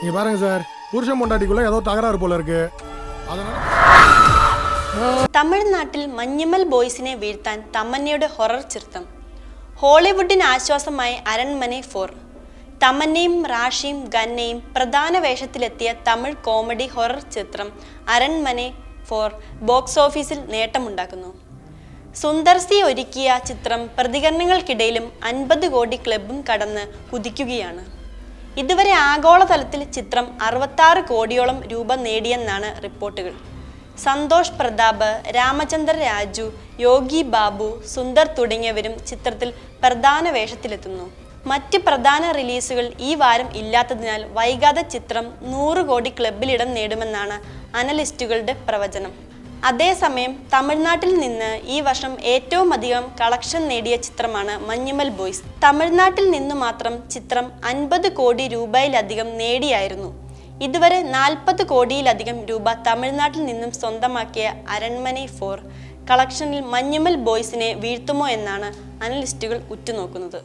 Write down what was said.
நீங்க பாருங்க சார் புருஷன் பொண்டாட்டிக்குள்ள ஏதோ தகராறு போல இருக்கு அதனால തമിഴ്നാട്ടിൽ മഞ്ഞുമൽ ബോയ്സിനെ വീഴ്ത്താൻ തമന്നയുടെ ഹൊറർ ചിത്രം ഹോളിവുഡിന് ആശ്വാസമായി അരൺമനെ ഫോർ തമന്നയും റാഷിയും ഗന്നയും പ്രധാന വേഷത്തിലെത്തിയ തമിഴ് കോമഡി ഹൊറർ ചിത്രം അരൺമനെ ഫോർ ബോക്സ് ഓഫീസിൽ നേട്ടമുണ്ടാക്കുന്നു സുന്ദർ സി ഒരുക്കിയ ചിത്രം പ്രതികരണങ്ങൾക്കിടയിലും അൻപത് കോടി ക്ലബും കടന്ന് കുതിക്കുകയാണ് ഇതുവരെ ആഗോളതലത്തിൽ ചിത്രം അറുപത്താറ് കോടിയോളം രൂപ നേടിയെന്നാണ് റിപ്പോർട്ടുകൾ. സന്തോഷ് പ്രതാപ് രാമചന്ദ്ര രാജു യോഗി ബാബു സുന്ദർ തുടങ്ങിയവരും ചിത്രത്തിൽ പ്രധാന വേഷത്തിലെത്തുന്നു. മറ്റ് പ്രധാന റിലീസുകൾ ഈ വാരം ഇല്ലാത്തതിനാൽ വൈകാതെ ചിത്രം നൂറ് കോടി ക്ലബിലിടം നേടുമെന്നാണ് അനലിസ്റ്റുകളുടെ പ്രവചനം. അതേസമയം തമിഴ്നാട്ടിൽ നിന്ന് ഈ വർഷം ഏറ്റവും അധികം കളക്ഷൻ നേടിയ ചിത്രമാണ് മഞ്ഞുമൽ ബോയ്സ്. തമിഴ്നാട്ടിൽ നിന്നു മാത്രം ചിത്രം അൻപത് കോടി രൂപയിലധികം നേടിയായിരുന്നു. ഇതുവരെ നാൽപ്പത് കോടിയിലധികം രൂപ തമിഴ്നാട്ടിൽ നിന്നും സ്വന്തമാക്കിയ അരൺമനി ഫോർ. കളക്ഷനിൽ മഞ്ഞുമൽ ബോയ്സിനെ വീഴ്ത്തുമോ എന്നാണ് അനലിസ്റ്റുകൾ ഉറ്റുനോക്കുന്നത്.